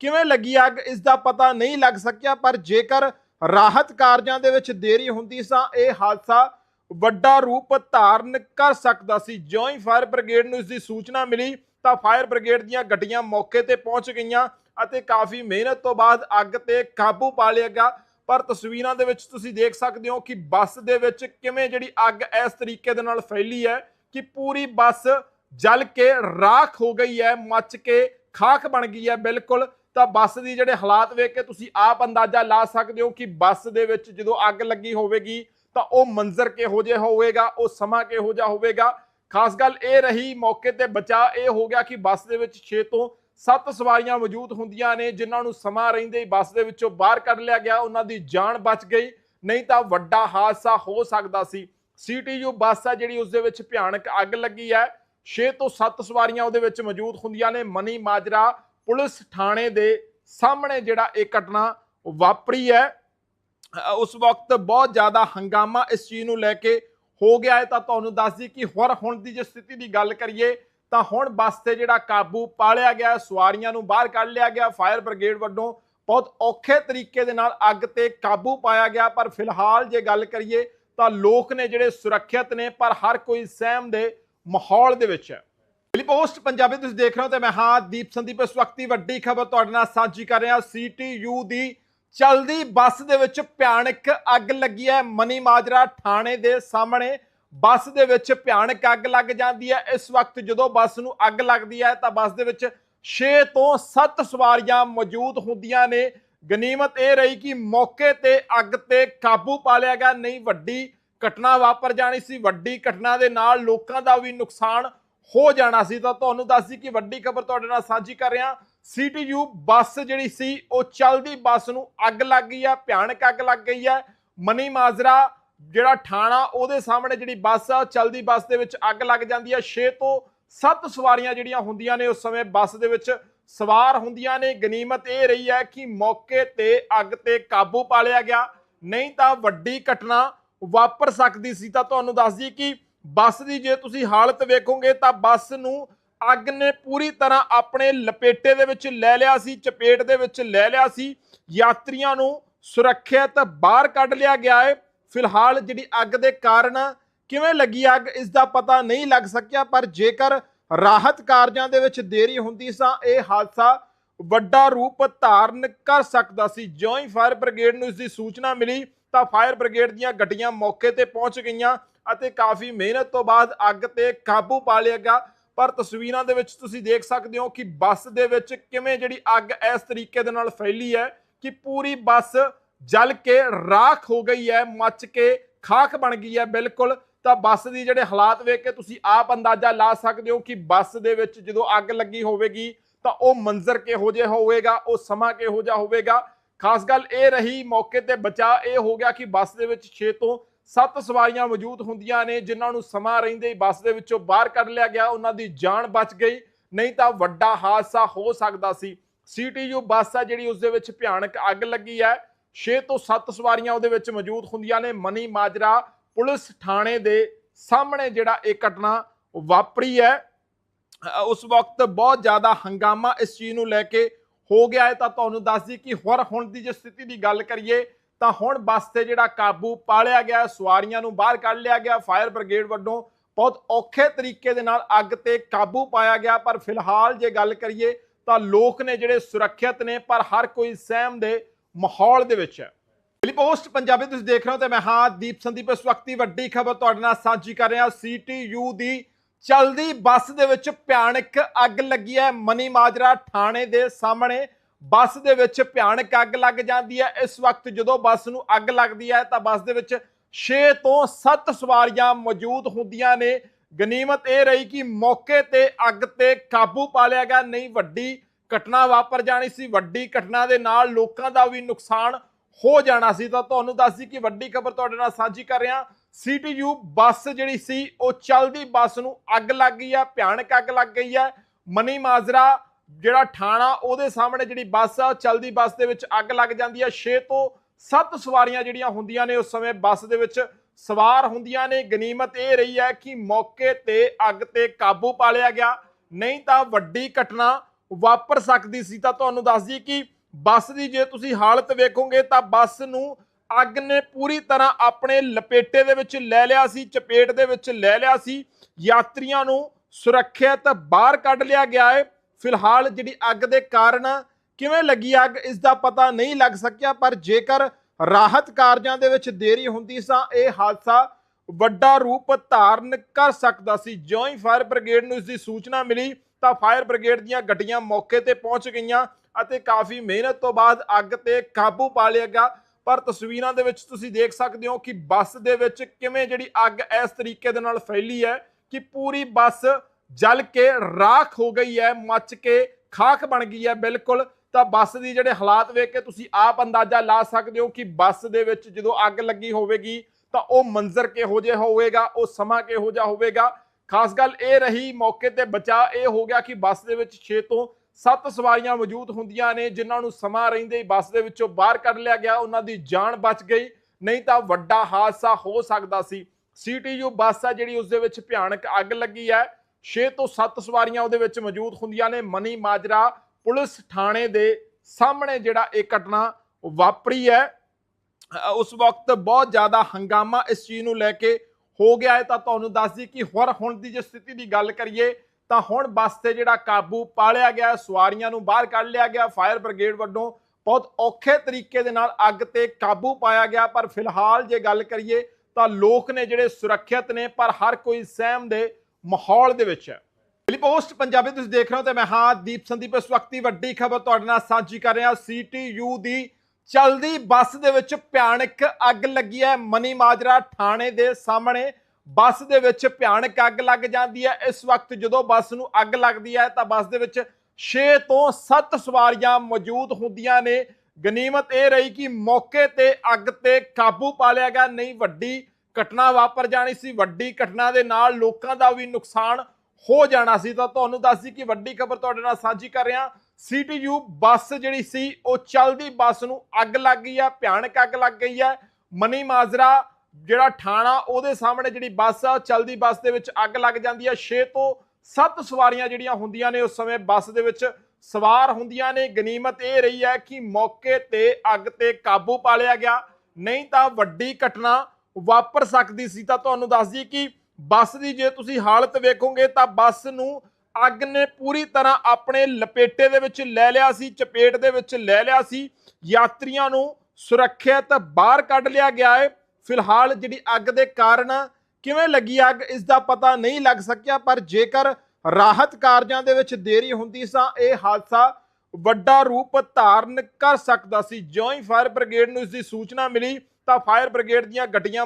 ਕਿਵੇਂ ਲੱਗੀ ਅੱਗ, ਇਸ ਦਾ ਪਤਾ ਨਹੀਂ ਲੱਗ ਸਕਿਆ, ਪਰ ਜੇਕਰ ਰਾਹਤ ਕਾਰਜਾਂ ਦੇ ਵਿੱਚ ਦੇਰੀ ਹੁੰਦੀ ਤਾਂ ਇਹ ਹਾਦਸਾ ਵੱਡਾ ਰੂਪ ਧਾਰਨ ਕਰ ਸਕਦਾ ਸੀ। ਜਿਉਂ ਹੀ ਫਾਇਰ ਬ੍ਰਿਗੇਡ ਨੂੰ ਇਸ ਦੀ ਸੂਚਨਾ ਮਿਲੀ ਤਾਂ ਫਾਇਰ ਬ੍ਰਿਗੇਡ ਦੀਆਂ ਗੱਡੀਆਂ ਮੌਕੇ ਤੇ ਪਹੁੰਚ ਗਈਆਂ ਅਤੇ ਕਾਫੀ ਮਿਹਨਤ ਤੋਂ ਬਾਅਦ ਅੱਗ ਤੇ ਕਾਬੂ ਪਾ ਲਿਆ ਗਿਆ। ਪਰ ਤਸਵੀਰਾਂ ਦੇ ਵਿੱਚ ਤੁਸੀਂ ਦੇਖ ਸਕਦੇ ਹੋ ਕਿ ਬੱਸ ਦੇ ਵਿੱਚ ਕਿਵੇਂ ਜਿਹੜੀ ਅੱਗ ਇਸ ਤਰੀਕੇ ਦੇ ਨਾਲ ਫੈਲੀ ਹੈ ਕਿ ਪੂਰੀ ਬੱਸ ਜਲ ਕੇ ਰਾਖ ਹੋ ਗਈ ਹੈ, ਮੱਚ ਕੇ ਖਾਕ ਬਣ ਗਈ ਹੈ ਬਿਲਕੁਲ। ਤਾਂ ਬੱਸ ਦੀ ਜਿਹੜੇ ਹਾਲਾਤ ਵੇਖ ਕੇ ਤੁਸੀਂ ਆਪ ਅੰਦਾਜ਼ਾ ਲਾ ਸਕਦੇ ਹੋ ਕਿ ਬੱਸ ਦੇ ਵਿੱਚ ਜਦੋਂ ਅੱਗ ਲੱਗੀ ਹੋਵੇਗੀ, ਤਾਂ ਉਹ ਮੰਜ਼ਰ ਕਿਹੋ ਜਿਹਾ ਹੋਵੇਗਾ, ਉਹ ਸਮਾਂ ਕਿਹੋ ਜਿਹਾ ਹੋਵੇਗਾ? ਖਾਸ ਗੱਲ ਇਹ ਰਹੀ, ਮੌਕੇ ਤੇ ਬਚਾ ਇਹ ਹੋ ਗਿਆ ਕਿ ਬੱਸ ਦੇ ਵਿੱਚ 6 ਤੋਂ 7 ਸਵਾਰੀਆਂ ਮੌਜੂਦ ਹੁੰਦੀਆਂ ਨੇ, ਜਿਨ੍ਹਾਂ ਨੂੰ ਸਮਾਂ ਰਹਿੰਦੇ ਹੀ ਬੱਸ ਦੇ ਵਿੱਚੋਂ ਬਾਹਰ ਕੱਢ ਲਿਆ ਗਿਆ, ਉਹਨਾਂ ਦੀ ਜਾਨ ਬਚ ਗਈ। ਨਹੀਂ ਤਾਂ ਵੱਡਾ ਹਾਦਸਾ ਹੋ ਸਕਦਾ ਸੀ। ਸੀਟੀਯੂ ਬੱਸ ਆ ਜਿਹੜੀ ਉਸ ਦੇ ਵਿੱਚ ਭਿਆਨਕ ਅੱਗ ਲੱਗੀ ਹੈ। 6 ਤੋਂ 7 ਸਵਾਰੀਆਂ ਉਹਦੇ ਵਿੱਚ ਮੌਜੂਦ ਹੁੰਦੀਆਂ ਨੇ। ਮਨੀ ਮਾਜਰਾ ਪੁਲਿਸ ਥਾਣੇ ਦੇ ਸਾਹਮਣੇ ਜਿਹੜਾ ਇਹ ਘਟਨਾ ਵਾਪਰੀ ਹੈ। ਉਸ ਵਕਤ ਬਹੁਤ ਜ਼ਿਆਦਾ ਹੰਗਾਮਾ ਇਸ ਚੀਜ਼ ਨੂੰ ਲੈ ਕੇ ਹੋ ਗਿਆ ਹੈ। ਤਾਂ ਤੁਹਾਨੂੰ ਦੱਸ ਦਈਏ ਕਿ ਹੋਰ ਹੁਣ ਦੀ ਜੇ ਸਥਿਤੀ ਦੀ ਗੱਲ ਕਰੀਏ, ਤਾਂ ਹੁਣ ਬੱਸ ਤੇ ਜਿਹੜਾ ਕਾਬੂ ਪਾ ਲਿਆ ਗਿਆ ਸਵਾਰੀਆਂ ਨੂੰ ਬਾਹਰ ਕੱਢ ਲਿਆ ਗਿਆ। ਫਾਇਰ ਬ੍ਰਿਗੇਡ ਵੱਲੋਂ ਬਹੁਤ ਔਖੇ ਤਰੀਕੇ ਦੇ ਨਾਲ ਅੱਗ ਤੇ ਕਾਬੂ ਪਾਇਆ ਗਿਆ। ਪਰ ਫਿਲਹਾਲ ਜੇ ਗੱਲ ਕਰੀਏ, ਤਾਂ ਲੋਕ ਨੇ ਜਿਹੜੇ ਸੁਰੱਖਿਅਤ ਨੇ, ਪਰ ਹਰ ਕੋਈ ਸਹਿਮ ਦੇ ਮਾਹੌਲ ਦੇ ਵਿੱਚ ਹੈ। ਡੇਲੀ ਪੋਸਟ, ਪੰਜਾਬੀ ਤੁਸੀਂ ਦੇਖ ਰਹੇ ਹੋ ਤੇ ਮੈਂ ਹਾਂ ਦੀਪ ਸੰਦੀਪ। ਇਸ ਵਕਤ ਦੀ ਵੱਡੀ ਖਬਰ ਤੁਹਾਡੇ ਨਾਲ ਸਾਂਝੀ ਕਰ ਰਿਹਾ। ਸੀਟੀਯੂ ਦੀ ਚਲਦੀ ਬੱਸ ਦੇ ਵਿੱਚ ਭਿਆਨਕ ਅੱਗ ਲੱਗੀ ਹੈ। ਮਨੀ ਮਾਜਰਾ ਥਾਣੇ ਦੇ ਸਾਹਮਣੇ ਬੱਸ ਦੇ ਵਿੱਚ ਭਿਆਨਕ ਅੱਗ ਲੱਗ ਜਾਂਦੀ ਹੈ। ਇਸ ਵਕਤ ਜਦੋਂ ਬੱਸ ਨੂੰ ਅੱਗ ਲੱਗਦੀ ਹੈ ਤਾਂ ਬੱਸ ਦੇ ਵਿੱਚ 6 ਤੋਂ 7 ਸਵਾਰੀਆਂ ਮੌਜੂਦ ਹੁੰਦੀਆਂ ਨੇ। ਗਨੀਮਤ ਇਹ ਰਹੀ ਕਿ ਮੌਕੇ ਤੇ ਅੱਗ ਤੇ ਕਾਬੂ ਪਾ ਲਿਆ ਗਿਆ। ਨਹੀਂ ਵੱਡੀ ਘਟਨਾ ਵਾਪਰ ਜਾਣੀ ਸੀ, ਵੱਡੀ ਘਟਨਾ ਦੇ ਨਾਲ ਲੋਕਾਂ ਦਾ ਵੀ ਨੁਕਸਾਨ ਹੋ ਜਾਣਾ ਸੀ। ਤਾਂ ਤੁਹਾਨੂੰ ਦੱਸਦੀ ਕਿ ਵੱਡੀ ਖਬਰ ਤੁਹਾਡੇ ਨਾਲ ਸਾਂਝੀ ਕਰ ਰਿਹਾ। ਸੀਟੀਯੂ ਬੱਸ ਜਿਹੜੀ ਸੀ, ਉਹ ਚੱਲਦੀ ਬੱਸ ਨੂੰ ਅੱਗ ਲੱਗ ਗਈ ਹੈ ਭਿਆਨਕ ਅੱਗ ਲੱਗ ਗਈ ਹੈ ਮਨੀ ਮਾਜਰਾ ਜਿਹੜਾ ਥਾਣਾ ਉਹਦੇ ਸਾਹਮਣੇ ਜਿਹੜੀ ਬੱਸ ਆ, ਚੱਲਦੀ ਬੱਸ ਦੇ ਵਿੱਚ ਅੱਗ ਲੱਗ ਜਾਂਦੀ ਹੈ 6 ਤੋਂ 7 ਸਵਾਰੀਆਂ ਜਿਹੜੀਆਂ ਹੁੰਦੀਆਂ ਨੇ, ਉਸ ਸਮੇਂ ਬੱਸ ਦੇ ਵਿੱਚ ਸਵਾਰ ਹੁੰਦੀਆਂ ਨੇ। ਗਨੀਮਤ ਇਹ ਰਹੀ ਹੈ ਕਿ ਮੌਕੇ ਤੇ ਅੱਗ ਤੇ ਕਾਬੂ ਪਾ ਲਿਆ ਗਿਆ। ਨਹੀਂ ਤਾਂ ਵੱਡੀ ਘਟਨਾ ਵਾਪਰ ਸਕਦੀ ਸੀ, ਤਾਂ ਤੁਹਾਨੂੰ ਦੱਸ ਦਈਏ ਕਿ ਬੱਸ ਦੀ ਜੇ ਤੁਸੀਂ ਹਾਲਤ ਵੇਖੋਗੇ, ਤਾਂ ਬੱਸ ਨੂੰ ਅੱਗ ਨੇ ਪੂਰੀ ਤਰ੍ਹਾਂ ਆਪਣੇ ਲਪੇਟੇ ਦੇ ਵਿੱਚ ਲੈ ਲਿਆ ਸੀ, ਚਪੇਟ ਦੇ ਵਿੱਚ ਲੈ ਲਿਆ ਸੀ। ਯਾਤਰੀਆਂ ਨੂੰ ਸੁਰੱਖਿਅਤ ਬਾਹਰ ਕੱਢ ਲਿਆ ਗਿਆ ਹੈ। ਫਿਲਹਾਲ ਜਿਹੜੀ ਅੱਗ ਦੇ ਕਾਰਨ ਕਿਵੇਂ ਲੱਗੀ ਅੱਗ, ਇਸ ਦਾ ਪਤਾ ਨਹੀਂ ਲੱਗ ਸਕਿਆ, ਪਰ ਜੇਕਰ ਰਾਹਤ ਕਾਰਜਾਂ ਦੇ ਵਿੱਚ ਦੇਰੀ ਹੁੰਦੀ ਸਾਂ ਇਹ ਹਾਦਸਾ ਵੱਡਾ ਰੂਪ ਧਾਰਨ ਕਰ ਸਕਦਾ ਸੀ। ਜਿਉਂ ਹੀ ਫਾਇਰ ਬ੍ਰਿਗੇਡ ਨੂੰ ਇਸ ਦੀ ਸੂਚਨਾ ਮਿਲੀ। ਤਾਂ ਫਾਇਰ ਬ੍ਰਿਗੇਡ ਦੀਆਂ ਗੱਡੀਆਂ ਮੌਕੇ ਤੇ ਪਹੁੰਚ ਗਈਆਂ ਅਤੇ ਕਾਫੀ ਮਿਹਨਤ ਤੋਂ ਬਾਅਦ ਅੱਗ ਤੇ ਕਾਬੂ ਪਾ ਲਿਆ ਗਿਆ। ਪਰ ਤਸਵੀਰਾਂ ਦੇ ਵਿੱਚ ਤੁਸੀਂ ਦੇਖ ਸਕਦੇ ਹੋ ਕਿ ਬੱਸ ਦੇ ਵਿੱਚ ਕਿਵੇਂ ਜਿਹੜੀ ਅੱਗ ਇਸ ਤਰੀਕੇ ਦੇ ਨਾਲ ਫੈਲੀ ਹੈ ਕਿ ਪੂਰੀ ਬੱਸ ਜਲ ਕੇ ਰਾਖ ਹੋ ਗਈ ਹੈ, ਮੱਚ ਕੇ ਖਾਕ ਬਣ ਗਈ ਹੈ ਬਿਲਕੁਲ। ਤਾਂ ਬੱਸ ਦੀ ਜਿਹੜੇ ਹਾਲਾਤ ਵੇਖ ਕੇ ਤੁਸੀਂ ਆਪ ਅੰਦਾਜ਼ਾ ਲਾ ਸਕਦੇ ਹੋ ਕਿ ਬੱਸ ਦੇ ਵਿੱਚ ਜਦੋਂ ਅੱਗ ਲੱਗੀ ਹੋਵੇਗੀ ਤਾਂ ਉਹ ਮੰਜ਼ਰ ਕਿਹੋ ਜਿਹਾ ਹੋਵੇਗਾ, ਉਹ ਸਮਾਂ ਕਿਹੋ ਜਿਹਾ ਹੋਵੇਗਾ ਖਾਸ ਗੱਲ ਇਹ ਰਹੀ ਮੌਕੇ ਤੇ ਬਚਾ ਇਹ ਹੋ ਗਿਆ ਕਿ ਬੱਸ ਦੇ ਵਿੱਚ 6 ਤੋਂ ਸੱਤ ਸਵਾਰੀਆਂ ਮੌਜੂਦ ਹੁੰਦੀਆਂ ਨੇ, ਜਿਨ੍ਹਾਂ ਨੂੰ ਸਮਾਂ ਰਹਿੰਦੇ ਹੀ ਬੱਸ ਦੇ ਵਿੱਚੋਂ ਬਾਹਰ ਕੱਢ ਲਿਆ ਗਿਆ। ਉਹਨਾਂ ਦੀ ਜਾਨ ਬਚ ਗਈ, ਨਹੀਂ ਤਾਂ ਵੱਡਾ ਹਾਦਸਾ ਹੋ ਸਕਦਾ ਸੀ। ਸੀਟੀਯੂ ਬੱਸ ਆ ਜਿਹੜੀ ਉਸ ਦੇ ਵਿੱਚ ਭਿਆਨਕ ਅੱਗ ਲੱਗੀ ਹੈ। 6 ਤੋਂ 7 ਸਵਾਰੀਆਂ ਉਹਦੇ ਵਿੱਚ ਮੌਜੂਦ ਹੁੰਦੀਆਂ ਨੇ। ਮਨੀ ਮਾਜਰਾ ਪੁਲਿਸ ਥਾਣੇ ਦੇ ਸਾਹਮਣੇ ਜਿਹੜਾ ਇਹ ਘਟਨਾ ਵਾਪਰੀ ਹੈ। ਉਸ ਵਕਤ ਬਹੁਤ ਜ਼ਿਆਦਾ ਹੰਗਾਮਾ ਇਸ ਚੀਜ਼ ਨੂੰ ਲੈ ਕੇ ਹੋ ਗਿਆ ਹੈ, ਤਾਂ ਤੁਹਾਨੂੰ ਦੱਸ ਦਈਏ ਕਿ ਹੋਰ ਹੁਣ ਦੀ ਜੇ ਸਥਿਤੀ ਦੀ ਗੱਲ ਕਰੀਏ, ਤਾਂ ਹੁਣ ਬੱਸ ਤੇ ਜਿਹੜਾ ਕਾਬੂ ਪਾ ਲਿਆ ਗਿਆ ਸਵਾਰੀਆਂ ਨੂੰ ਬਾਹਰ ਕੱਢ ਲਿਆ ਗਿਆ, ਫਾਇਰ ਬ੍ਰਿਗੇਡ ਵੱਲੋਂ ਬਹੁਤ ਔਖੇ ਤਰੀਕੇ ਦੇ ਨਾਲ ਅੱਗ ਤੇ ਕਾਬੂ ਪਾਇਆ ਗਿਆ, ਪਰ ਫਿਲਹਾਲ ਜੇ ਗੱਲ ਕਰੀਏ, ਤਾਂ ਲੋਕ ਨੇ ਜਿਹੜੇ ਸੁਰੱਖਿਅਤ ਨੇ, ਪਰ ਹਰ ਕੋਈ ਸਹਿਮ ਦੇ ਮਾਹੌਲ ਦੇ ਵਿੱਚ ਹੈ। ਡੇਲੀ ਪੋਸਟ, ਪੰਜਾਬੀ ਤੁਸੀਂ ਦੇਖ ਰਹੇ ਹੋ ਤੇ ਮੈਂ ਹਾਂ ਦੀਪ ਸੰਦੀਪ, ਇਸ ਵਕਤ ਦੀ ਵੱਡੀ ਖਬਰ ਤੁਹਾਡੇ ਨਾਲ ਸਾਂਝੀ ਕਰ ਰਿਹਾ, ਸੀਟੀਯੂ ਦੀ ਚਲਦੀ ਬੱਸ ਦੇ ਵਿੱਚ ਭਿਆਨਕ ਅੱਗ ਲੱਗੀ ਹੈ। ਮਨੀ ਮਾਜਰਾ ਥਾਣੇ ਦੇ ਸਾਹਮਣੇ ਬੱਸ ਦੇ ਵਿੱਚ ਭਿਆਨਕ ਅੱਗ ਲੱਗ ਜਾਂਦੀ ਹੈ। ਇਸ ਵਕਤ ਜਦੋਂ ਬੱਸ ਨੂੰ ਅੱਗ ਲੱਗਦੀ ਹੈ ਤਾਂ ਬੱਸ ਦੇ ਵਿੱਚ 6 ਤੋਂ 7 ਸਵਾਰੀਆਂ ਮੌਜੂਦ ਹੁੰਦੀਆਂ ਨੇ। ਗਨੀਮਤ ਇਹ ਰਹੀ ਕਿ ਮੌਕੇ ਤੇ ਅੱਗ ਤੇ ਕਾਬੂ ਪਾ ਲਿਆ ਗਿਆ। ਨਹੀਂ, ਵੱਡੀ ਘਟਨਾ ਵਾਪਰ ਜਾਣੀ ਸੀ। ਵੱਡੀ ਘਟਨਾ ਦੇ ਨਾਲ ਲੋਕਾਂ ਦਾ ਵੀ ਨੁਕਸਾਨ ਹੋ ਜਾਣਾ ਸੀ। ਤਾਂ ਤੁਹਾਨੂੰ ਦੱਸਦੀ ਕਿ ਵੱਡੀ ਖਬਰ ਤੁਹਾਡੇ ਨਾਲ ਸਾਂਝੀ ਕਰ ਰਿਹਾ। ਸੀਟੀਯੂ ਬੱਸ ਜਿਹੜੀ ਸੀ, ਉਹ ਚੱਲਦੀ ਬੱਸ ਨੂੰ ਅੱਗ ਲੱਗ ਗਈ ਹੈ ਭਿਆਨਕ ਅੱਗ ਲੱਗ ਗਈ ਹੈ ਮਨੀ ਮਾਜਰਾ ਜਿਹੜਾ ਥਾਣਾ ਉਹਦੇ ਸਾਹਮਣੇ ਜਿਹੜੀ ਬੱਸ ਆ, ਚੱਲਦੀ ਬੱਸ ਦੇ ਵਿੱਚ ਅੱਗ ਲੱਗ ਜਾਂਦੀ ਹੈ 6 ਤੋਂ 7 ਸਵਾਰੀਆਂ ਜਿਹੜੀਆਂ ਹੁੰਦੀਆਂ ਨੇ, ਉਸ ਸਮੇਂ ਬੱਸ ਦੇ ਵਿੱਚ ਸਵਾਰ ਹੁੰਦੀਆਂ ਨੇ। ਗਨੀਮਤ ਇਹ ਰਹੀ ਹੈ ਕਿ ਮੌਕੇ ਤੇ ਅੱਗ ਤੇ ਕਾਬੂ ਪਾ ਲਿਆ ਗਿਆ। ਨਹੀਂ ਤਾਂ ਵੱਡੀ ਘਟਨਾ ਵਾਪਰ ਸਕਦੀ ਸੀ। ਤਾਂ ਤੁਹਾਨੂੰ ਦੱਸ ਦਈਏ ਕਿ ਬੱਸ ਦੀ ਜੇ ਤੁਸੀਂ ਹਾਲਤ ਵੇਖੋਗੇ, ਤਾਂ ਬੱਸ ਨੂੰ ਅੱਗ ਨੇ ਪੂਰੀ ਤਰ੍ਹਾਂ ਆਪਣੇ ਲਪੇਟੇ ਦੇ ਵਿੱਚ ਲੈ ਲਿਆ ਸੀ, ਚਪੇਟ ਦੇ ਵਿੱਚ ਲੈ ਲਿਆ ਸੀ। ਯਾਤਰੀਆਂ ਨੂੰ ਸੁਰੱਖਿਅਤ ਬਾਹਰ ਕੱਢ ਲਿਆ ਗਿਆ ਹੈ। ਫਿਲਹਾਲ ਜਿਹੜੀ ਅੱਗ ਦੇ ਕਾਰਨ ਕਿਵੇਂ ਲੱਗੀ ਅੱਗ, ਇਸ ਦਾ ਪਤਾ ਨਹੀਂ ਲੱਗ ਸਕਿਆ, ਪਰ ਜੇਕਰ ਰਾਹਤ ਕਾਰਜਾਂ ਦੇ ਵਿੱਚ ਦੇਰੀ ਹੁੰਦੀ ਸਾਂ ਇਹ ਹਾਦਸਾ ਵੱਡਾ ਰੂਪ ਧਾਰਨ ਕਰ ਸਕਦਾ ਸੀ। ਜਿਉਂ ਹੀ ਫਾਇਰ ਬ੍ਰਿਗੇਡ ਨੂੰ ਇਸ ਦੀ ਸੂਚਨਾ ਮਿਲੀ, ਤਾਂ ਫਾਇਰ ਬ੍ਰਿਗੇਡ ਦੀਆਂ ਗੱਡੀਆਂ ਮੌਕੇ ਤੇ ਪਹੁੰਚ ਗਈਆਂ ਅਤੇ ਕਾਫੀ ਮਿਹਨਤ ਤੋਂ ਬਾਅਦ ਅੱਗ ਤੇ ਕਾਬੂ ਪਾ ਲਿਆ ਗਿਆ। ਪਰ ਤਸਵੀਰਾਂ ਦੇ ਵਿੱਚ ਤੁਸੀਂ ਦੇਖ ਸਕਦੇ ਹੋ ਕਿ ਬੱਸ ਦੇ ਵਿੱਚ ਕਿਵੇਂ ਜਿਹੜੀ ਅੱਗ ਇਸ ਤਰੀਕੇ ਦੇ ਨਾਲ ਫੈਲੀ ਹੈ ਕਿ ਪੂਰੀ ਬੱਸ ਜਲ ਕੇ ਰਾਖ ਹੋ ਗਈ ਹੈ, ਮੱਚ ਕੇ ਖਾਕ ਬਣ ਗਈ ਹੈ ਬਿਲਕੁਲ। ਤਾਂ ਬੱਸ ਦੀ ਜਿਹੜੇ ਹਾਲਾਤ ਵੇਖ ਕੇ ਤੁਸੀਂ ਆਪ ਅੰਦਾਜ਼ਾ ਲਾ ਸਕਦੇ ਹੋ ਕਿ ਬੱਸ ਦੇ ਵਿੱਚ ਜਦੋਂ ਅੱਗ ਲੱਗੀ ਹੋਵੇਗੀ ਤਾਂ ਉਹ ਮੰਜ਼ਰ ਕਿਹੋ ਜਿਹਾ ਹੋਵੇਗਾ, ਉਹ ਸਮਾਂ ਕਿਹੋ ਜਿਹਾ ਹੋਵੇਗਾ। ਖਾਸ ਗੱਲ ਇਹ ਰਹੀ ਮੌਕੇ ਤੇ ਬਚਾ ਇਹ ਹੋ ਗਿਆ ਕਿ ਬੱਸ ਦੇ ਵਿੱਚ 6 ਤੋਂ ਸੱਤ ਸਵਾਰੀਆਂ ਮੌਜੂਦ ਹੁੰਦੀਆਂ ਨੇ, ਜਿਨ੍ਹਾਂ ਨੂੰ ਸਮਾਂ ਰਹਿੰਦੇ ਹੀ ਬੱਸ ਦੇ ਵਿੱਚੋਂ ਬਾਹਰ ਕੱਢ ਲਿਆ ਗਿਆ। ਉਹਨਾਂ ਦੀ ਜਾਨ ਬਚ ਗਈ। ਨਹੀਂ ਤਾਂ ਵੱਡਾ ਹਾਦਸਾ ਹੋ ਸਕਦਾ ਸੀ। ਸੀਟੀਯੂ ਬੱਸ ਆ ਜਿਹੜੀ ਉਸ ਦੇ ਵਿੱਚ ਭਿਆਨਕ ਅੱਗ ਲੱਗੀ ਹੈ। 6 ਤੋਂ 7 ਸਵਾਰੀਆਂ ਉਹਦੇ ਵਿੱਚ ਮੌਜੂਦ ਹੁੰਦੀਆਂ ਨੇ। ਮਨੀ ਮਾਜਰਾ ਪੁਲਿਸ ਥਾਣੇ ਦੇ ਸਾਹਮਣੇ ਜਿਹੜਾ ਇਹ ਘਟਨਾ ਵਾਪਰੀ ਹੈ। ਉਸ ਵਕਤ ਬਹੁਤ ਜ਼ਿਆਦਾ ਹੰਗਾਮਾ ਇਸ ਚੀਜ਼ ਨੂੰ ਲੈ ਕੇ ਹੋ ਗਿਆ ਹੈ। ਤਾਂ ਤੁਹਾਨੂੰ ਦੱਸ ਦਈਏ ਕਿ ਹੋਰ ਹੁਣ ਦੀ ਜੇ ਸਥਿਤੀ ਦੀ ਗੱਲ ਕਰੀਏ ਤਾਂ ਹੁਣ ਬੱਸ ਤੇ ਜਿਹੜਾ ਕਾਬੂ ਪਾ ਲਿਆ ਗਿਆ, ਸਵਾਰੀਆਂ ਨੂੰ ਬਾਹਰ ਕੱਢ ਲਿਆ ਗਿਆ, ਫਾਇਰ ਬ੍ਰਿਗੇਡ ਵੱਲੋਂ ਬਹੁਤ ਔਖੇ ਤਰੀਕੇ ਦੇ ਨਾਲ ਅੱਗ ਤੇ ਕਾਬੂ ਪਾਇਆ ਗਿਆ, ਪਰ ਫਿਲਹਾਲ ਜੇ ਗੱਲ ਕਰੀਏ ਤਾਂ ਲੋਕ ਨੇ ਜਿਹੜੇ ਸੁਰੱਖਿਅਤ ਨੇ, ਪਰ ਹਰ ਕੋਈ ਸਹਿਮ ਦੇ ਮਾਹੌਲ ਦੇ ਵਿੱਚ ਹੈ। ਡੇਲੀ ਪੋਸਟ, ਪੰਜਾਬੀ ਤੁਸੀਂ ਦੇਖ ਰਹੇ ਹੋ ਤੇ ਮੈਂ ਹਾਂ ਦੀਪ ਸੰਦੀਪ, ਇਸ ਵਕਤ ਦੀ ਵੱਡੀ ਖਬਰ ਤੁਹਾਡੇ ਨਾਲ ਸਾਂਝੀ ਕਰ ਰਿਹਾ, ਸੀਟੀਯੂ ਦੀ ਚਲਦੀ ਬੱਸ ਦੇ ਵਿੱਚ ਭਿਆਨਕ ਅੱਗ ਲੱਗੀ ਹੈ, ਮਨੀ ਮਾਜਰਾ ਥਾਣੇ ਦੇ ਸਾਹਮਣੇ। ਬੱਸ ਦੇ ਵਿੱਚ ਭਿਆਨਕ ਅੱਗ ਲੱਗ ਜਾਂਦੀ ਹੈ। ਇਸ ਵਕਤ ਜਦੋਂ ਬੱਸ ਨੂੰ ਅੱਗ ਲੱਗਦੀ ਹੈ, ਤਾਂ ਬੱਸ ਦੇ ਵਿੱਚ 6 ਤੋਂ 7 ਸਵਾਰੀਆਂ ਮੌਜੂਦ ਹੁੰਦੀਆਂ ਨੇ। ਗਨੀਮਤ ਇਹ ਰਹੀ ਕਿ ਮੌਕੇ ਤੇ ਅੱਗ ਤੇ ਕਾਬੂ ਪਾ ਲਿਆ ਗਿਆ। ਨਹੀਂ, ਵੱਡੀ ਘਟਨਾ ਵਾਪਰ ਜਾਣੀ ਸੀ। ਵੱਡੀ ਘਟਨਾ ਦੇ ਨਾਲ ਲੋਕਾਂ ਦਾ ਵੀ ਨੁਕਸਾਨ ਹੋ ਜਾਣਾ ਸੀ। ਤਾਂ ਤੁਹਾਨੂੰ ਦੱਸਦੀ ਕਿ ਵੱਡੀ ਖਬਰ ਤੁਹਾਡੇ ਨਾਲ ਸਾਂਝੀ ਕਰ ਰਿਹਾ। ਸੀਟੀਯੂ ਬੱਸ ਜਿਹੜੀ ਸੀ, ਉਹ ਚੱਲਦੀ ਬੱਸ ਨੂੰ ਅੱਗ ਲੱਗ ਗਈ ਹੈ, ਭਿਆਨਕ ਅੱਗ ਲੱਗ ਗਈ ਹੈ। ਮਨੀ ਮਾਜਰਾ ਜਿਹੜਾ ਠਾਣਾ, ਉਹਦੇ ਸਾਹਮਣੇ ਜਿਹੜੀ ਬੱਸ ਆ ਚੱਲਦੀ ਬੱਸ ਦੇ ਵਿੱਚ ਅੱਗ ਲੱਗ ਜਾਂਦੀ ਹੈ 6 ਤੋਂ 7 ਸਵਾਰੀਆਂ ਜਿਹੜੀਆਂ ਹੁੰਦੀਆਂ ਨੇ, ਉਸ ਸਮੇਂ ਬੱਸ ਦੇ ਵਿੱਚ ਸਵਾਰ ਹੁੰਦੀਆਂ ਨੇ। ਗਨੀਮਤ ਇਹ ਰਹੀ ਹੈ ਕਿ ਮੌਕੇ ਤੇ ਅੱਗ ਤੇ ਕਾਬੂ ਪਾ ਲਿਆ ਗਿਆ। ਨਹੀਂ ਤਾਂ ਵੱਡੀ ਘਟਨਾ ਵਾਪਰ ਸਕਦੀ ਸੀ। ਤਾਂ ਤੁਹਾਨੂੰ ਦੱਸ ਦਈਏ ਕਿ ਬੱਸ ਦੀ ਜੇ ਤੁਸੀਂ ਹਾਲਤ ਵੇਖੋਗੇ, ਤਾਂ ਬੱਸ ਨੂੰ ਅੱਗ ਨੇ ਪੂਰੀ ਤਰ੍ਹਾਂ ਆਪਣੇ ਲਪੇਟੇ ਦੇ ਵਿੱਚ ਲੈ ਲਿਆ ਸੀ, ਚਪੇਟ ਦੇ ਵਿੱਚ ਲੈ ਲਿਆ ਸੀ। ਯਾਤਰੀਆਂ ਨੂੰ ਸੁਰੱਖਿਅਤ ਬਾਹਰ ਕੱਢ ਲਿਆ ਗਿਆ ਹੈ। ਫਿਲਹਾਲ ਜਿਹੜੀ ਅੱਗ ਦੇ ਕਾਰਨ ਕਿਵੇਂ ਲੱਗੀ ਅੱਗ, ਇਸ ਦਾ ਪਤਾ ਨਹੀਂ ਲੱਗ ਸਕਿਆ, ਪਰ ਜੇਕਰ ਰਾਹਤ ਕਾਰਜਾਂ ਦੇ ਵਿੱਚ ਦੇਰੀ ਹੁੰਦੀ ਤਾਂ ਇਹ ਹਾਦਸਾ ਵੱਡਾ ਰੂਪ ਧਾਰਨ ਕਰ ਸਕਦਾ ਸੀ। ਜਿਉਂ ਹੀ ਫਾਇਰ ਬ੍ਰਿਗੇਡ ਨੂੰ ਇਸ ਦੀ ਸੂਚਨਾ ਮਿਲੀ ਤਾਂ ਫਾਇਰ ਬ੍ਰਿਗੇਡ ਦੀਆਂ ਗੱਡੀਆਂ